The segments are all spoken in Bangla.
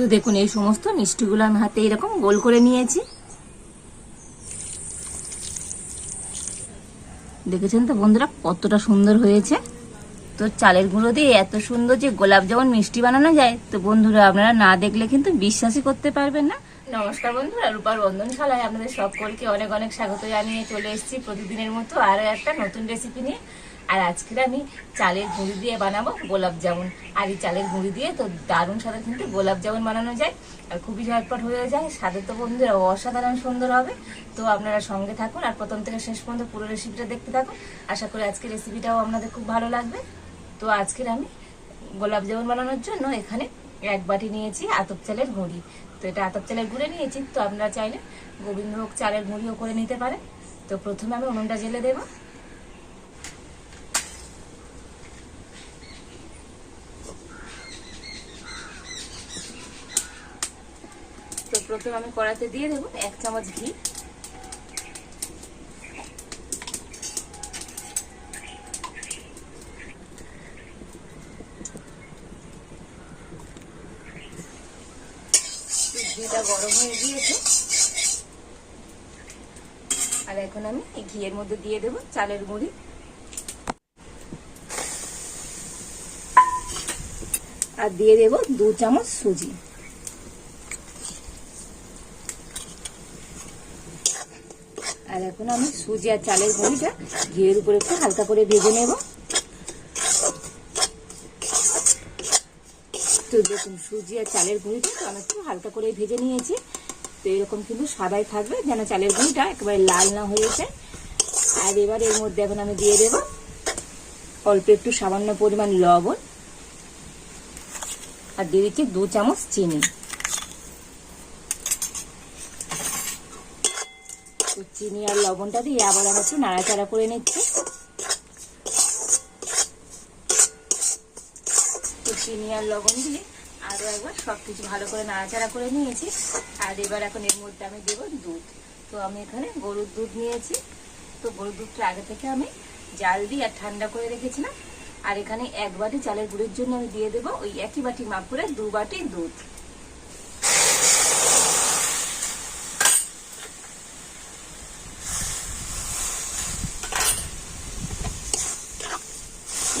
তো দেখুন, এই সমস্ত মিষ্টিগুলো আমি হাতে এরকম গোল করে নিয়েছি। দেখেছেন তো বন্ধুরা, কতটা সুন্দর হয়েছে। তো চালের গুঁড়ো দিয়ে এত সুন্দর যে গোলাপ যেমন মিষ্টি বানানো যায়, তো বন্ধুরা আপনারা না দেখলে কিন্তু বিশ্বাসই করতে পারবেন না। নমস্কার বন্ধুরা, রূপার বন্ধনশালায় আপনাদের সকলকে অনেক অনেক স্বাগত জানিয়ে চলে এসেছি। প্রতিদিনের মতো আরও একটা নতুন রেসিপি নিয়ে। আর আজকে আমি চালের গুঁড়ি দিয়ে বানাবো, গোলাপ জামুন। আর এই চালের গুঁড়ি দিয়ে তো দারুণ সাথে কিন্তু গোলাপ জামুন বানানো যায়। আর খুবই ঝটপট হয়ে যায়। স্বাদে তো বন্ধুরা অসাধারণ সুন্দর হবে। তো আপনারা সঙ্গে থাকুন আর প্রথম থেকে শেষ পর্যন্ত পুরো রেসিপিটা দেখতে থাকুন। আশা করি আজকের রেসিপিটাও আপনাদের খুব ভালো লাগবে। তো আজকের আমি গোলাপ জামুন বানানোর জন্য এখানে এক বাটি নিয়েছি আতপ চালের গুঁড়ি। তো এটা আতপ চালের গুঁড়ে নিয়েছি। তো আপনারা চাইলে গোবিন্দভোগ চালের গুঁড়িও করে নিতে পারেন। তো প্রথমে আমি উনুনটা জেলে দেবো। প্রথমে আমি কড়াতে দিয়ে দেবো এক চামচ ঘি। ঘিটা গরম হয়ে গিয়েছে। আর এখন আমি এই ঘিয়ের মধ্যে দিয়ে দেবো চালের গুঁড়ি। আর দিয়ে দেবো দু চামচ সুজি। আর এখন আমি সুজি আর চালের গুঁড়িটা ঘিয়ের উপরে একটু হালকা করে ভেজে নেব। তো দেখুন, সুজি আর চালের গুঁড়িটা তো আমি একটু হালকা করে ভেজে নিয়েছি। তো এরকম কিন্তু সাদাই থাকবে যেন চালের গুঁড়িটা একেবারে লাল না হয়েছে আর এবার এর মধ্যে এখন আমি দিয়ে দেব অল্প একটু সামান্য পরিমাণ লবণ আর দিয়ে দিচ্ছি দু চামচ চিনি তো চিনি আর লবণটা দিয়ে আবার আমি একটু নাড়াচাড়া করে নিচ্ছি। চিনি আর লবণ দিয়ে আরও একবার সব কিছু ভালো করে নাড়াচাড়া করে নিয়েছি। আর এবার এখন এর মধ্যে আমি দেবো দুধ। তো আমি এখানে গরুর দুধ নিয়েছি। তো গরুর দুধটা আগে থেকে আমি জাল দিয়ে আর ঠান্ডা করে রেখেছিলাম। আর এখানে এক বাটি চালের গুঁড়ির জন্য আমি দিয়ে দেবো ওই একই বাটি মাপ করে দু বাটি দুধ।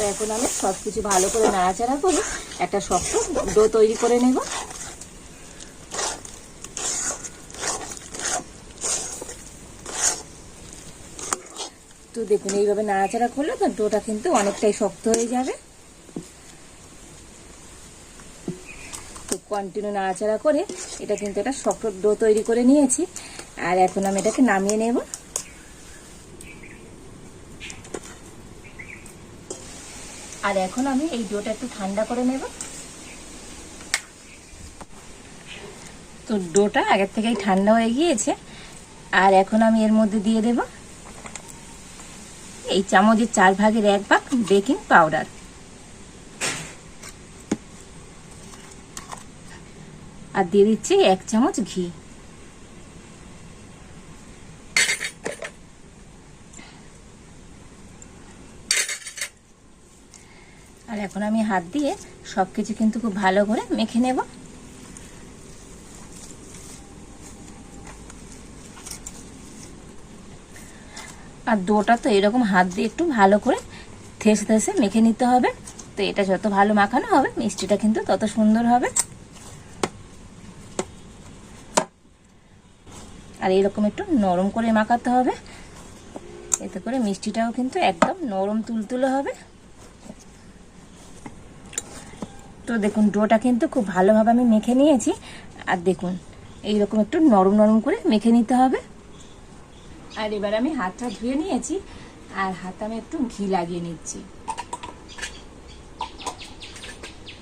তো এখন আমি সব কিছু ভালো করে নাড়াচাড়া করে একটা শক্ত ডো তৈরি করে নেব। তো দেখুন, এইভাবে নাড়াচাড়া করলে তো ডোটা কিন্তু অনেকটাই শক্ত হয়ে যাবে। তো কন্টিনিউ নাড়াচাড়া করে এটা কিন্তু একটা শক্ত ডো তৈরি করে নিয়েছি। আর এখন আমি এটাকে নামিয়ে নেব। আর এখন আমি এই ডোটা একটু ঠান্ডা করে নেব। তো ডোটা আগের থেকেই ঠান্ডা হয়ে গিয়েছে। আর এখন আমি এর মধ্যে দিয়ে দেব এই চামচের চার ভাগের এক ভাগ বেকিং পাউডার। আর দিয়ে দিচ্ছি এক চামচ ঘি। এখন আমি হাত দিয়ে সব কিছু কিন্তু খুব ভালো করে মেখে নেব। আর দোটা তো এরকম হাত দিয়ে একটু ভালো করে থেসে থেসে মেখে নিতে হবে। তো এটা যত ভালো মাখানো হবে, মিষ্টিটা কিন্তু তত সুন্দর হবে। আর এরকম একটু নরম করে মাখাতে হবে। এতে করে মিষ্টিটাও কিন্তু একদম নরম তুলতুলে হবে। তো দেখুন, ডোটা কিন্তু খুব ভালোভাবে আমি মেখে নিয়েছি। আর দেখুন, এইরকম একটু নরম নরম করে মেখে নিতে হবে। আর এবার আমি হাতটা ধুয়ে নিয়েছি, আর হাতে আমি একটু ঘি লাগিয়ে নিচ্ছি।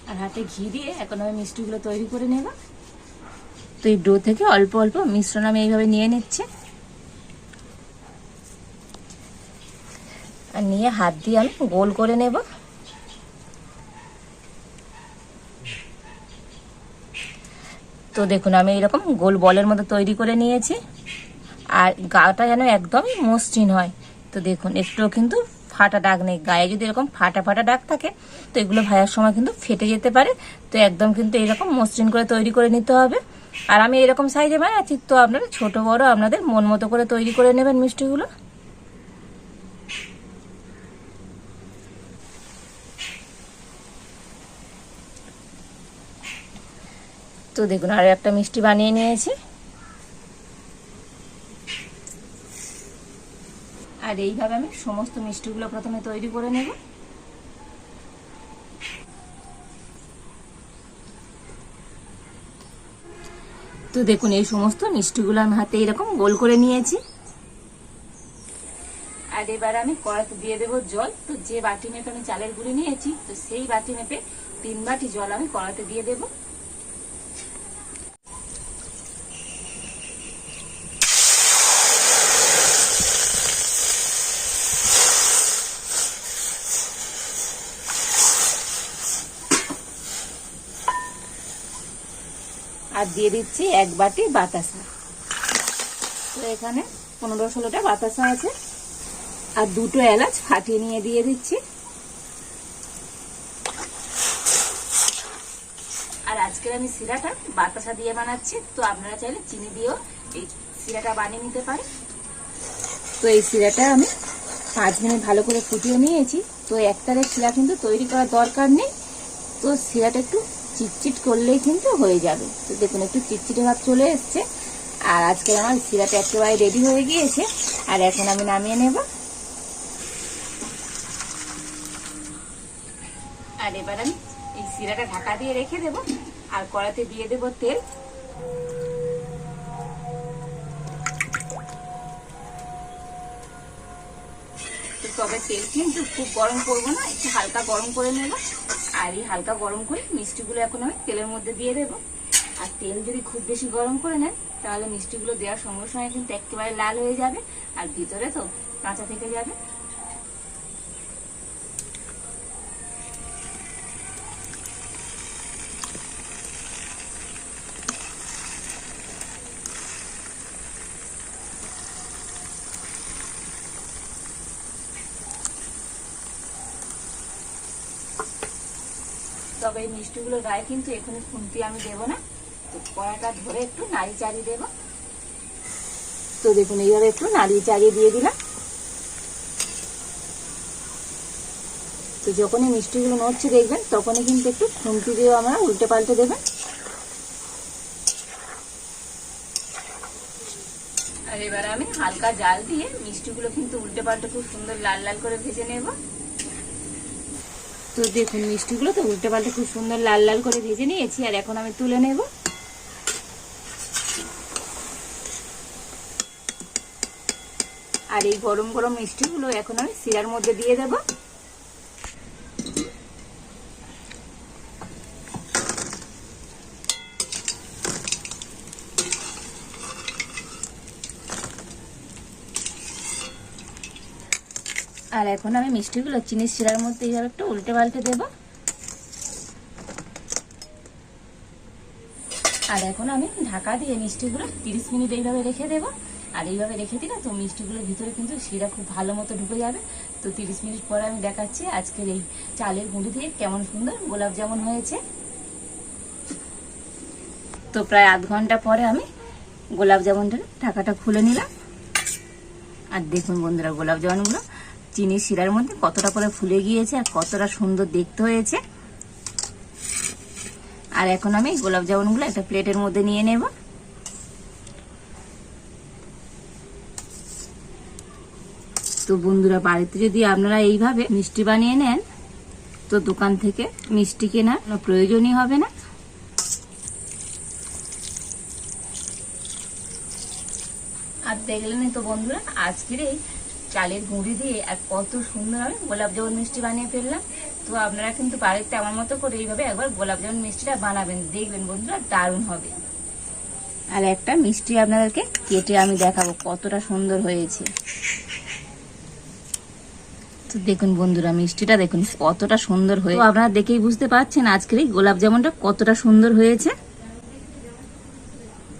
আর হাতে ঘি দিয়ে এখন আমি মিষ্টিগুলো তৈরি করে নেব। তো এই ডো থেকে অল্প অল্প মিশ্রণ আমি এইভাবে নিয়ে নিচ্ছি। আর নিয়ে হাত দিয়ে আমি গোল করে নেব। তো দেখুন, আমি এরকম গোল বলের মতো তৈরি করে নিয়েছি। আর গাটা যেন একদমই মসৃণ হয়। তো দেখুন, একটুও কিন্তু ফাটা দাগ নেই। গায়ে যদি এরকম ফাটা ফাটা দাগ থাকে, তো এগুলো ভাজার সময় কিন্তু ফেটে যেতে পারে। তো একদম কিন্তু এরকম মসৃণ করে তৈরি করে নিতে হবে। আর আমি এরকম সাইজে বানাচ্ছি, তো আপনারা ছোট বড় আপনাদের মন মতো করে তৈরি করে নেবেন মিষ্টিগুলো। তো দেখুন, আরও একটা মিষ্টি বানিয়ে নিয়েছি। আর এইভাবে আমি সমস্ত মিষ্টিগুলো প্রথমে তৈরি করে নেব। তো দেখুন, এই সমস্ত মিষ্টিগুলো আমি হাতে এরকম গোল করে নিয়েছি। আর এবার আমি কড়াতে দিয়ে দেবো জল। তো যে বাটি মেপে আমি চালের গুঁড়ি নিয়েছি, তো সেই বাটি মেপে তিন বাটি জল আমি কড়াতে দিয়ে দেবো। আর দিয়ে দিচ্ছি এক বাটি বাতাসা। তো এখানে পনেরো ষোলোটা বাতাসা আছে। আর দুটো এলাচ ফাটিয়ে নিয়ে দিয়ে দিচ্ছি। আর আজকের আমি সিরাটা বাতাসা দিয়ে বানাচ্ছি। তো আপনারা চাইলে চিনি দিয়েও এই সিরাটা বানিয়ে নিতে পারেন। তো এই সিরাটা আমি পাঁচ মিনিট ভালো করে ফুটিয়ে নিয়েছি। তো একটারে শিরা কিন্তু তৈরি করার দরকার নেই। তো শিরাটা একটু চিটচিট করলেই কিন্তু হয়ে যাবে। তো দেখুন, একটু চিটচিটে ভাব চলে এসছে। আর আজকে আমার শিরাটা একেবারে রেডি হয়ে গিয়েছে। আর এখন আমি নামিয়ে নেব। আর এবার আমি এই শিরাটা ঢাকা দিয়ে রেখে দেব। আর কড়াতে দিয়ে দেব তেল। তবে তেল কিন্তু খুব গরম করব না, একটু হালকা গরম করে নেব। আর এই হালকা গরম করে মিষ্টিগুলো এখন আমি তেলের মধ্যে দিয়ে দেবো। আর তেল যদি খুব বেশি গরম করে নেন, তাহলে মিষ্টিগুলো দেওয়ার সঙ্গে সঙ্গে কিন্তু একেবারে লাল হয়ে যাবে, আর ভিতরে তো কাঁচা থেকে যাবে। তবে এই মিষ্টিগুলোর গায়ে কিন্তু এখানে খুন্তি আমি দেবো না। তো কড়াটা ধরে একটু নাড়ি চাড়িয়ে দেবো। তো দেখুন, এইভাবে একটু নাড়িয়ে চাড়িয়ে দিয়ে দিলাম। তো যখনই মিষ্টিগুলো নড়ছে দেখবেন, তখনই কিন্তু একটু খুন্তি দিয়ে আমরা উল্টে পাল্টে দেবেন আর এবার আমি হালকা জাল দিয়ে মিষ্টিগুলো কিন্তু উল্টে পাল্টে খুব সুন্দর লাল লাল করে ভেজে নেব। তো দেখুন, মিষ্টিগুলো তো উল্টে পাল্টে খুব সুন্দর লাল লাল করে ভেজে নিয়েছি, আর এখন আমি তুলে নেব। আর এই গরম গরম মিষ্টিগুলো এখন আমি শিরার মধ্যে দিয়ে দেব। আর এখন আমি মিষ্টিগুলো চিনির শিরার মধ্যে এইভাবে একটু উল্টে পাল্টে দেব। আর এখন আমি ঢাকা দিয়ে মিষ্টিগুলো তিরিশ মিনিট এইভাবে রেখে দেব। আর এইভাবে রেখে দিলে তো মিষ্টিগুলোর ভিতরে কিন্তু শিরা খুব ভালো মতো ঢুকে যাবে। তো তিরিশ মিনিট পরে আমি দেখাচ্ছি আজকের এই চালের গুঁড়ি দিয়ে কেমন সুন্দর গোলাপ জামুন হয়েছে। তো প্রায় আধ ঘণ্টা পরে আমি গোলাপ জামুনটার ঢাকাটা খুলে নিলাম। আর দেখুন বন্ধুরা গোলাপ জামুনগুলো চিনির শিরার মধ্যে কতটা করে ফুলে গিয়েছে আর কতটা সুন্দর দেখতে হয়েছে। আর এখন আমি গোলাপ জামুনগুলো একটা প্লেটের মধ্যে নিয়ে নেব। তো বন্ধুরা, বাড়িতে যদি আপনারা এইভাবে মিষ্টি বানিয়ে নেন, তো দোকান থেকে মিষ্টি কেনার কোনো প্রয়োজনই হবে না। আর দেখলেন তো বন্ধুরা, আজকের এই চালের গুঁড়ি দিয়ে আর কত সুন্দর আমি গোলাপ জামুন মিষ্টি বানিয়ে ফেললাম। তো আপনারা কিন্তু বাড়িতে আমার মতো করে এইভাবে একবার গোলাপ জামুন মিষ্টিটা বানাবেন, দেখবেন বন্ধুরা দারুণ হবে। আর একটা মিষ্টি আপনাদেরকে কেটে আমি দেখাবো, কতটা সুন্দর হয়েছে। তো দেখুন বন্ধুরা, মিষ্টিটা দেখুন কতটা সুন্দর হয়েছে তো আপনারা দেখেই বুঝতে পারছেন আজকের এই গোলাপ জামুনটা কতটা সুন্দর হয়েছে।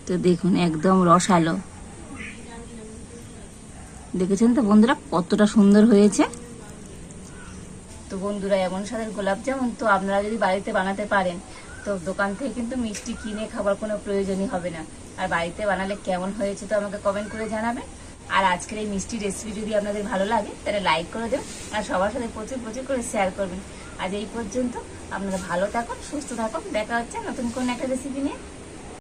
তো দেখুন একদম রসালো। দেখেছেন তো বন্ধুরা? কতটা সুন্দর হয়েছে। তো বন্ধুরা, এমন স্বাদের গোলাপ জামুন তো আপনারা যদি বাড়িতে বানাতে পারেন, তো দোকান থেকে কিন্তু মিষ্টি কিনে খাবার কোনো প্রয়োজনই হবে না। আর বাড়িতে বানালে কেমন হয়েছে তো আমাকে কমেন্ট করে জানাবেন। আর আজকের এই মিষ্টি রেসিপি যদি আপনাদের ভালো লাগে, তাহলে লাইক করে দেবেন আর সবার সাথে প্রচুর প্রচুর করে শেয়ার করবেন। আজ এই পর্যন্ত আপনারা ভালো থাকুন, সুস্থ থাকুন। দেখা হচ্ছে নতুন কোন একটা রেসিপি নিয়ে।